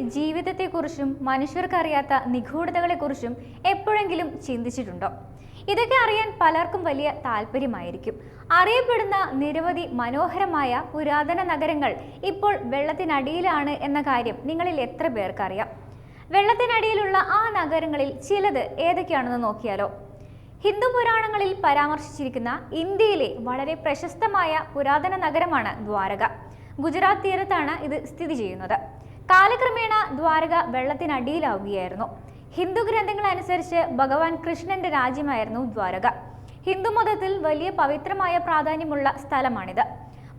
ജീവിതത്തെക്കുറിച്ചും മനുഷ്യർക്കറിയാത്ത നിഗൂഢതകളെക്കുറിച്ചും എപ്പോഴെങ്കിലും ചിന്തിച്ചിട്ടുണ്ടോ? ഇതൊക്കെ അറിയാൻ പലർക്കും വലിയ താല്പര്യമായിരിക്കും അറിയപ്പെടുന്ന നിരവധി മനോഹരമായ പുരാതന നഗരങ്ങൾ ഇപ്പോൾ വെള്ളത്തിനടിയിലാണ് എന്ന കാര്യം നിങ്ങളിൽ എത്ര പേർക്കറിയാം? വെള്ളത്തിനടിയിലുള്ള ആ നഗരങ്ങളിൽ ചിലത് ഏതൊക്കെയാണെന്ന് നോക്കിയാലോ? ഹിന്ദു പുരാണങ്ങളിൽ പരാമർശിച്ചിരിക്കുന്ന ഇന്ത്യയിലെ വളരെ പ്രശസ്തമായ പുരാതന നഗരമാണ് ദ്വാരക. ഗുജറാത്ത് തീരത്താണ് ഇത് സ്ഥിതി ചെയ്യുന്നത്. കാലക്രമേണ ദ്വാരക വെള്ളത്തിനടിയിലാവുകയായിരുന്നു. ഹിന്ദു ഗ്രന്ഥങ്ങൾ അനുസരിച്ച് ഭഗവാൻ കൃഷ്ണന്റെ രാജ്യമായിരുന്നു ദ്വാരക. ഹിന്ദു മതത്തിൽ വലിയ പവിത്രമായ പ്രാധാന്യമുള്ള സ്ഥലമാണിത്.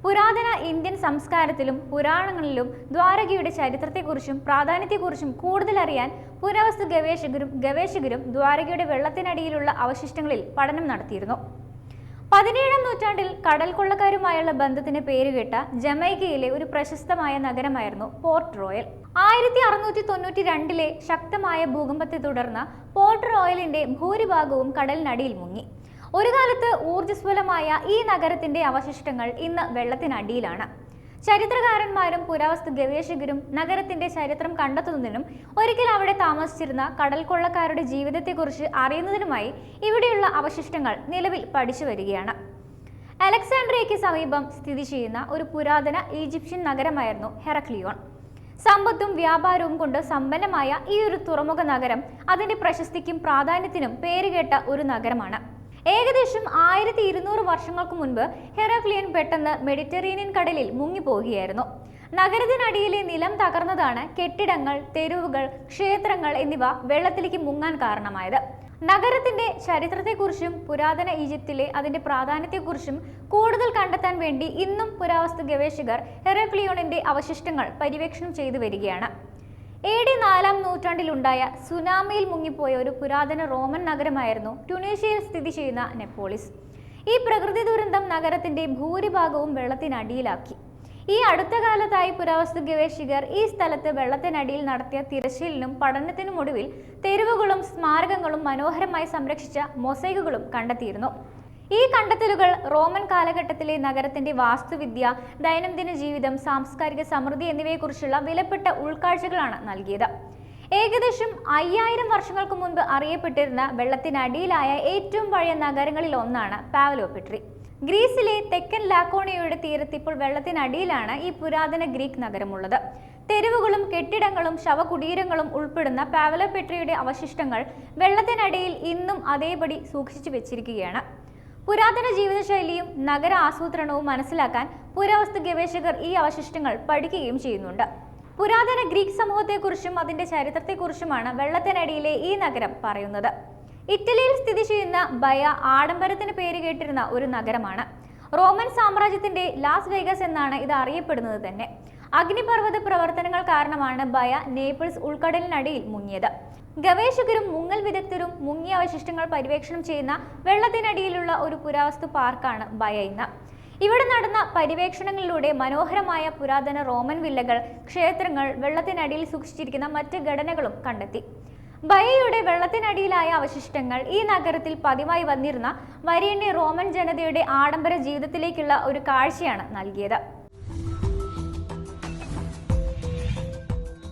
പുരാതന ഇന്ത്യൻ സംസ്കാരത്തിലും പുരാണങ്ങളിലും ദ്വാരകയുടെ ചരിത്രത്തെക്കുറിച്ചും പ്രാധാന്യത്തെക്കുറിച്ചും കൂടുതൽ അറിയാൻ പുരാവസ്തു ഗവേഷകരും ഗവേഷകരും ദ്വാരകയുടെ വെള്ളത്തിനടിയിലുള്ള അവശിഷ്ടങ്ങളിൽ പഠനം നടത്തിയിരുന്നു. പതിനേഴാം നൂറ്റാണ്ടിൽ കടൽ കൊള്ളക്കാരുമായുള്ള ബന്ധത്തിന് പേരുകേട്ട ജമൈക്കയിലെ ഒരു പ്രശസ്തമായ നഗരമായിരുന്നു പോർട്ട് റോയൽ. ആയിരത്തി അറുന്നൂറ്റി തൊണ്ണൂറ്റി രണ്ടിലെ ശക്തമായ ഭൂകമ്പത്തെ തുടർന്ന് പോർട്ട് റോയലിന്റെ ഭൂരിഭാഗവും കടലിനടിയിൽ മുങ്ങി. ഒരു കാലത്ത് ഊർജസ്വലമായ ഈ നഗരത്തിന്റെ അവശിഷ്ടങ്ങൾ ഇന്ന് വെള്ളത്തിനടിയിലാണ്. ചരിത്രകാരന്മാരും പുരാവസ്തു ഗവേഷകരും നഗരത്തിന്റെ ചരിത്രം കണ്ടെത്തുന്നതിനും ഒരിക്കൽ അവിടെ താമസിച്ചിരുന്ന കടൽ കൊള്ളക്കാരുടെ ജീവിതത്തെക്കുറിച്ച് അറിയുന്നതിനുമായി ഇവിടെയുള്ള അവശിഷ്ടങ്ങൾ നിലവിൽ പഠിച്ചു വരികയാണ്. അലക്സാണ്ട്രിയയ്ക്ക് സമീപം സ്ഥിതി ചെയ്യുന്ന ഒരു പുരാതന ഈജിപ്ഷ്യൻ നഗരമായിരുന്നു ഹെറക്ലിയോൺ. സമ്പത്തും വ്യാപാരവും കൊണ്ട് സമ്പന്നമായ ഈ ഒരു തുറമുഖ നഗരം അതിന്റെ പ്രശസ്തിക്കും പ്രാധാന്യത്തിനും പേരുകേട്ട ഒരു നഗരമാണ്. ഏകദേശം ആയിരത്തി ഇരുന്നൂറ് വർഷങ്ങൾക്ക് മുൻപ് ഹെറോക്ലിയൻ പെട്ടെന്ന് മെഡിറ്ററേനിയൻ കടലിൽ മുങ്ങിപ്പോവുകയായിരുന്നു നഗരത്തിനടിയിലെ നിലം തകർന്നതാണ് കെട്ടിടങ്ങൾ തെരുവുകൾ ക്ഷേത്രങ്ങൾ എന്നിവ വെള്ളത്തിലേക്ക് മുങ്ങാൻ കാരണമായത്. നഗരത്തിന്റെ ചരിത്രത്തെക്കുറിച്ചും പുരാതന ഈജിപ്തിലെ അതിന്റെ പ്രാധാന്യത്തെക്കുറിച്ചും കൂടുതൽ കണ്ടെത്താൻ വേണ്ടി ഇന്നും പുരാവസ്തു ഗവേഷകർ ഹെറോക്ലിയോണിന്റെ അവശിഷ്ടങ്ങൾ പര്യവേക്ഷണം ചെയ്തു വരികയാണ്. എ ഡി നാലാം നൂറ്റാണ്ടിലുണ്ടായ സുനാമിയിൽ മുങ്ങിപ്പോയ ഒരു പുരാതന റോമൻ നഗരമായിരുന്നു ട്യൂണീഷ്യയിൽ സ്ഥിതി ചെയ്യുന്ന നെപ്പോളിസ്. ഈ പ്രകൃതി ദുരന്തം നഗരത്തിന്റെ ഭൂരിഭാഗവും വെള്ളത്തിനടിയിലാക്കി. ഈ അടുത്ത കാലത്തായി പുരാവസ്തു ഗവേഷകർ ഈ സ്ഥലത്ത് വെള്ളത്തിനടിയിൽ നടത്തിയ തിരശ്ശീലിനും പഠനത്തിനും ഒടുവിൽ തെരുവുകളും സ്മാരകങ്ങളും മനോഹരമായി സംരക്ഷിച്ച മൊസൈകുകളും കണ്ടെത്തിയിരുന്നു. ഈ കണ്ടെത്തലുകൾ റോമൻ കാലഘട്ടത്തിലെ നഗരത്തിന്റെ വാസ്തുവിദ്യ ദൈനംദിന ജീവിതം സാംസ്കാരിക സമൃദ്ധി എന്നിവയെക്കുറിച്ചുള്ള വിലപ്പെട്ട ഉൾക്കാഴ്ചകളാണ് നൽകിയത്. ഏകദേശം അയ്യായിരം വർഷങ്ങൾക്ക് മുൻപ് അറിയപ്പെട്ടിരുന്ന വെള്ളത്തിനടിയിലായ ഏറ്റവും പഴയ നഗരങ്ങളിൽ ഒന്നാണ് പാവലോപെട്രി. ഗ്രീസിലെ തെക്കൻ ലാക്കോണിയയുടെ തീരത്ത് ഇപ്പോൾ വെള്ളത്തിനടിയിലാണ് ഈ പുരാതന ഗ്രീക്ക് നഗരമുള്ളത്. തെരുവുകളും കെട്ടിടങ്ങളും ശവകുടീരങ്ങളും ഉൾപ്പെടുന്ന പാവലോപെട്രിയുടെ അവശിഷ്ടങ്ങൾ വെള്ളത്തിനടിയിൽ ഇന്നും അതേപടി സൂക്ഷിച്ചു വെച്ചിരിക്കുകയാണ്. പുരാതന ജീവിതശൈലിയും നഗര ആസൂത്രണവും മനസ്സിലാക്കാൻ പുരാവസ്തു ഗവേഷകർ ഈ അവശിഷ്ടങ്ങൾ പഠിക്കുകയും ചെയ്യുന്നുണ്ട്. പുരാതന ഗ്രീക്ക് സമൂഹത്തെക്കുറിച്ചും അതിന്റെ ചരിത്രത്തെക്കുറിച്ചുമാണ് വെള്ളത്തിനടിയിലെ ഈ നഗരം പറയുന്നത്. ഇറ്റലിയിൽ സ്ഥിതി ചെയ്യുന്ന ബയ ആഡംബരത്തിന് പേര് കേട്ടിരുന്ന ഒരു നഗരമാണ്. റോമൻ സാമ്രാജ്യത്തിന്റെ ലാസ് വേഗസ് എന്നാണ് ഇത് അറിയപ്പെടുന്നത് തന്നെ. അഗ്നിപർവത പ്രവർത്തനങ്ങൾ കാരണമാണ് ബയ നേപ്പിൾസ് ഉൾക്കടലിനടിയിൽ മുങ്ങിയത്. ഗവേഷകരും മുങ്ങൽ വിദഗ്ധരും മുങ്ങിയ അവശിഷ്ടങ്ങൾ പര്യവേക്ഷണം ചെയ്യുന്ന വെള്ളത്തിനടിയിലുള്ള ഒരു പുരാവസ്തു പാർക്കാണ് ബയ ഇന്ന്. ഇവിടെ നടന്ന പര്യവേക്ഷണങ്ങളിലൂടെ മനോഹരമായ പുരാതന റോമൻ വില്ലകൾ ക്ഷേത്രങ്ങൾ വെള്ളത്തിനടിയിൽ സൂക്ഷിച്ചിരിക്കുന്ന മറ്റ് ഘടനകളും കണ്ടെത്തി. ബയയുടെ വെള്ളത്തിനടിയിലായ അവശിഷ്ടങ്ങൾ ഈ നഗരത്തിൽ പതിവായി വന്നിരുന്ന വരേണ്യ റോമൻ ജനതയുടെ ആഡംബര ജീവിതത്തിലേക്കുള്ള ഒരു കാഴ്ചയാണ് നൽകിയത്.